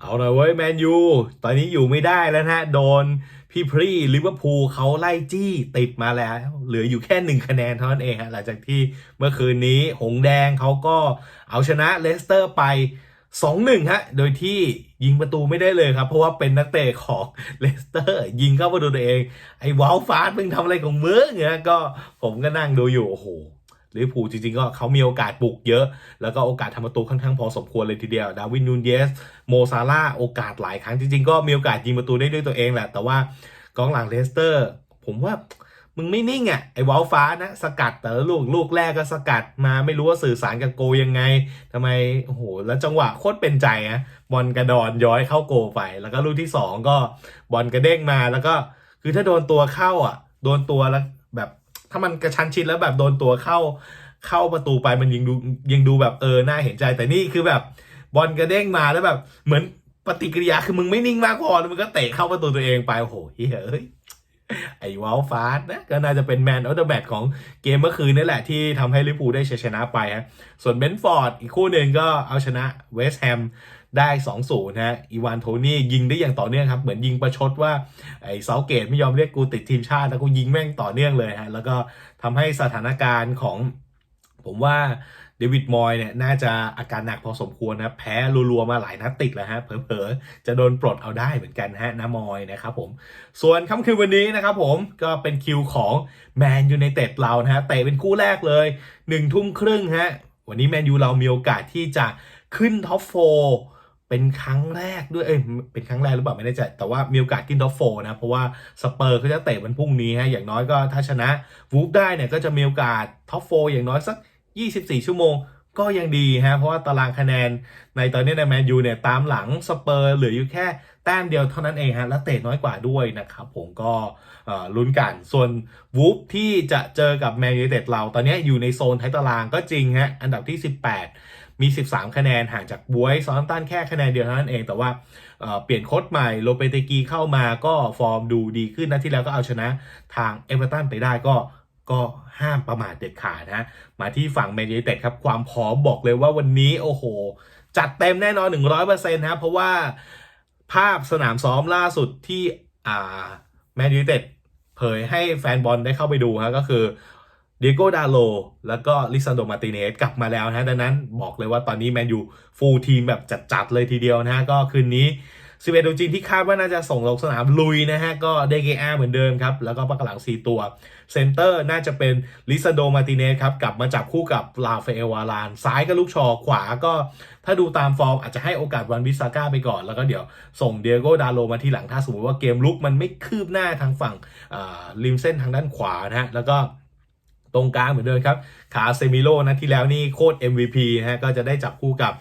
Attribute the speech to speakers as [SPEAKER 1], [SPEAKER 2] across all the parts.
[SPEAKER 1] เอาหน่อยเว้ยแมนยู ตอนนี้อยู่ไม่ได้แล้วนะโดนพี่พรีลิเวอร์พูลเขาไล่จี้ติดมาแล้ว เหลืออยู่แค่หนึ่งคะแนนเท่านั้นเองฮะหลังจากที่เมื่อคืนนี้หงแดงเขาก็เอาชนะเลสเตอร์ไป 2-1 ฮะ โดยที่ยิงประตูไม่ได้เลยครับ เพราะว่าเป็นนักเตะของเลสเตอร์ ยิงเข้าประตูตัวเอง ไอ้วอลฟาสมึงทำอะไรของมึงเนี่ยก็ผมก็นั่งดูอยู่โอ้โห ลิเวอร์พูลจริงๆก็เขามีโอกาสบุกเยอะ แล้วก็โอกาสทำประตูค่อนข้างพอสมควรเลยทีเดียว ดาวินนูนเยส โมซาร่าโอกาสหลายครั้งจริงๆ ก็มีโอกาสยิงประตูได้ด้วยตัวเองแหละ แต่ว่ากองหลังเลสเตอร์ ผมว่ามึงไม่นิ่งอะไอ้วอลฟ้านะสกัดแต่ละลูกลูกแรกก็สกัดมาไม่รู้ว่าสื่อสารกับโกยังไงทำไมโอ้โหแล้วจังหวะโคตรเป็นใจนะบอลกระดอนย้อยเข้าโกไป แล้วก็ลูกที่สองก็บอลกระเด้งมาแล้วก็คือถ้าโดนตัวเข้าอะ โดนตัวแล้วแบบ ถ้ามันกระชั้นชิดแล้วแบบโดนตัวเข้าเข้าประตูไปมันยิงดูยิงดูแบบเออน่าเห็นใจ แต่นี่คือแบบบอลกระเด้งมาแล้วแบบเหมือนปฏิกิริยาคือมึงไม่นิ่งมากพอแล้วมึงก็เตะเข้าประตูตัวเองไปโอ้โหเฮ้ย ไอ้วอลฟาสนะก็น่าจะเป็นแมนออเดอะแมตของเกมเมื่อคืนนี่แหละที่ทำให้ลิเวอร์พูลได้ชัยชนะไปฮะส่วนเบนฟอร์ดอีกคู่หนึ่งก็เอาชนะเวสต์แฮมได้2-0นะฮะอีวานโทนี่ยิงได้อย่างต่อเนื่องครับ เหมือนยิงประชดว่าไอ้เซาเกตไม่ยอมเรียกกูติดทีมชาติแล้วกูยิงแม่งต่อเนื่องเลยฮะแล้วก็ทำให้สถานการณ์ของผมว่า เดวิดมอยเนี่ยน่าจะอาการหนักพอสมควรนะแพ้รัวๆมาหลายนัดติดแล้วฮะเผลอๆจะโดนปลดเอาได้เหมือนกันฮะน้ามอยนะครับผมส่วนค่ำคืนวันนี้นะครับผมก็เป็นคิวของแมนยูในเต็ดเรานะฮะเตะเป็นคู่แรกเลย1นึ่ทุ่มครึ่งฮะวันนี้แมนยูเรามีโอกาสที่จะขึ้นท็อปโฟเป็นครั้งแรกด้วย เอ้ย เป็นครั้งแรกหรือเปล่าไม่แน่ใจ แต่ว่ามีโอกาสขึ้นท็อปโฟนะ เพราะว่าสเปอร์เขาจะเตะวันพรุ่งนี้ฮะ อย่างน้อยก็ถ้าชนะวูฟได้เนี่ยก็จะมีโอกาสท็อปโฟอย่างน้อยสัก 24 ชั่วโมงก็ยังดีฮะเพราะว่าตารางคะแนนในตอนนี้ในแมนยูเนี่ยตามหลังสเปอร์เหลืออยู่แค่แต้มเดียวเท่านั้นเองฮะและเตะน้อยกว่าด้วยนะครับผมก็ลุ้นกันส่วนวูฟที่จะเจอกับแมนยูเต็ดเรา ตอนนี้อยู่ในโซนท้ายตารางก็จริงฮะอันดับที่ 18 มี 13 คะแนนห่างจากบวยซอนตันแค่คะแนนเดียวเท่านั้นเองแต่ว่าเปลี่ยนโค้ชใหม่โลเปเตกีเข้ามาก็ฟอร์มดูดีขึ้นนะที่แล้วก็เอาชนะทางเอเวอร์ตันไปได้ก็ ก็ห้ามประมาทเด็ดขาดนะมาที่ฝั่งแมนยูเต็ดครับ ความพร้อมบอกเลยว่าวันนี้โอ้โห จัดเต็มแน่นอน 100%ครับเพราะว่าภาพสนามซ้อมล่าสุดที่อ่าแมนยูเต็ดเผยให้แฟนบอลได้เข้าไปดูฮะก็คือเดโกดาโลแล้วก็ลิซันโดมาติเนสกลับมาแล้วนะดังนั้นบอกเลยว่าตอนนี้แมนยูฟูลทีมแบบจัดๆเลยทีเดียวนะฮะก็คืนนี้ 11 ตัวจริงที่คาดว่าน่าจะส่งลงสนามลุยนะฮะ ก็เดเกอาเหมือนเดิมครับ แล้วก็ปักหลัง 4 ตัว เซนเตอร์น่าจะเป็นลิซาโดมาติเนสครับ กลับมาจับคู่กับลาเฟเอวาราน ซ้ายก็ลูกชอขวาก็ถ้าดูตามฟอร์มอาจจะให้โอกาสวันวิสาก้าไปก่อน แล้วก็เดี๋ยวส่งเดียโกดาโลมาทีหลังถ้าสมมติว่าเกมลุกมันไม่คืบหน้าทางฝั่งริมเส้นทางด้านขวานะฮะแล้วก็ ตรงกลางเหมือนเดิมครับ ขาเซมิโลนะที่แล้วนี่โคตร MVP นะฮะก็จะได้จับคู่กับ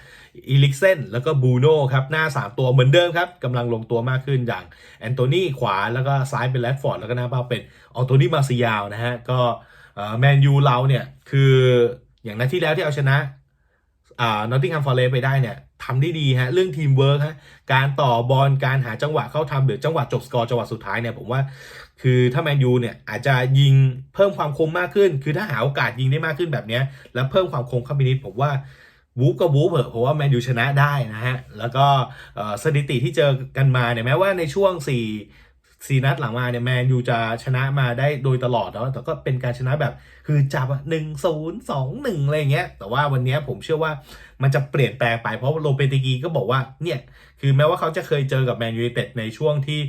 [SPEAKER 1] อีลิกเซนแล้วก็บูโน่ครับ หน้า 3 ตัวเหมือนเดิมครับกำลังลงตัวมากขึ้นอย่างแอนโทนีขวาแล้วก็ซ้ายเป็นแรดฟอร์ดแล้วก็หน้าเป้าเป็นออโตนี่มาซิยาวนะฮะ ก็แมนยูเราเนี่ย คืออย่างนัดที่แล้วที่เอาชนะนอตติงแฮมฟอร์เรสไปได้เนี่ยทำได้ดีฮะเรื่องทีมเวิร์กฮะการต่อบอลการหาจังหวะเข้าทำหรือจังหวะจบสกอร์จังหวะสุดท้ายเนี่ยผมว่า คือถ้าแมนยูเนี่ยอาจจะยิงเพิ่มความคมมากขึ้น คือถ้าหาโอกาสยิงได้มากขึ้นแบบนี้แล้วเพิ่มความคมเข้าไปนิดผมว่าวูฟก็วูฟเหอะเพราะว่าแมนยูชนะได้นะฮะ แล้วก็สถิติที่เจอกันมาเนี่ยแม้ว่าในช่วง4 4นัดหลังมาเนี่ยแมนยูจะชนะมาได้โดยตลอดแล้วแต่ก็เป็นการชนะแบบ คือจับหนึ่งศูนย์สองหนึ่งอะไรเงี้ย แต่ว่าวันนี้ผมเชื่อว่ามันจะเปลี่ยนแปลงไปเพราะโลเปเตกีก็บอกว่าเนี่ยคือแม้ว่าเขาจะเคยเจอกับแมนยูเต็ดในช่วงที่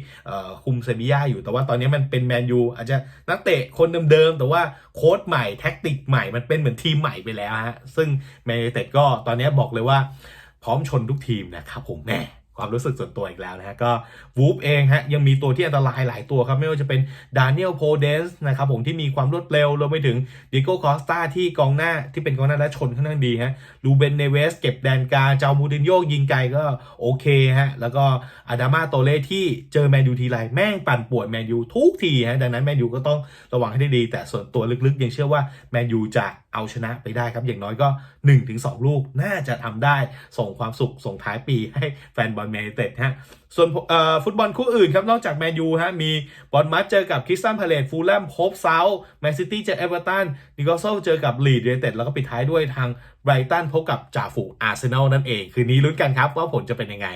[SPEAKER 1] คุมเซบีย่าอยู่แต่ว่าตอนนี้มันเป็นแมนยูอาจจะนักเตะคนเดิมๆ แต่ว่าโค้ชใหม่แท็กติกใหม่มันเป็นเหมือนทีมใหม่ไปแล้วฮะซึ่งแมนยูเต็ดก็ตอนนี้บอกเลยว่า พร้อมชนทุกทีมนะครับผมแม่ ความรู้สึกส่วนตัวอีกแล้วนะฮะก็วูฟเองฮะยังมีตัวที่อันตรายหลายตัวครับไม่ว่าจะเป็นดานิเอลโพเดนส์นะครับผมที่มีความรวดเร็วรวมไปถึงดิโก้คอสตาที่กองหน้าที่เป็นกองหน้าและชนค่อนข้างดีฮะลูเบนเนเวสเก็บแดนกาเจ้ามูตินโยยิงไกลก็โอเคฮะแล้วก็อาดามาโตเล่ที่เจอแมนยูทีไรแม่งปั่นป่วนแมนยูทุกทีฮะดังนั้นแมนยูก็ต้องระวังให้ได้ดีแต่ส่วนตัวลึกๆ ยังเชื่อว่าแมนยูจะ เอาชนะไปได้ครับ อย่างน้อยก็ 1-2 ลูกน่าจะทำได้ส่งความสุขส่งท้ายปีให้แฟนบอลแมนยูเต็ดฮะส่วนฟุตบอลคู่อื่นครับ นอกจากแมนยูฮะมีบอลมัดเจอกับคริสตันพาเลตฟูลแลมโฮปเซาท์แมนซิตี้เจอเอเวอร์ตันนิโคลโซเจอกับลีดยูไนเต็ดแล้วก็ปิดท้ายด้วยทางไบรตันพบกับจ่าฝูงอาร์เซนอลนั่นเอง คืนนี้ลุ้นกันครับว่าผลจะเป็นยังไง